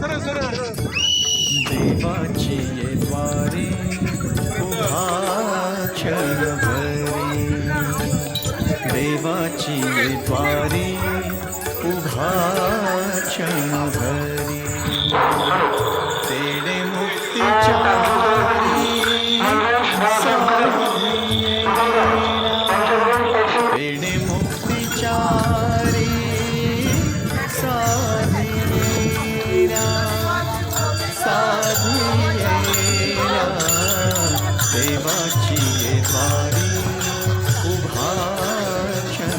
देवाचे द्वारे उभाचल भरी देवाची द्वारे उभाचल भरी तेरे मुक्ति मुक्तीच्या तेरे मुक्ति मुक्तीच्या देवाची ये द्वारी उभा क्षण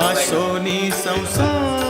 अशोनी संसार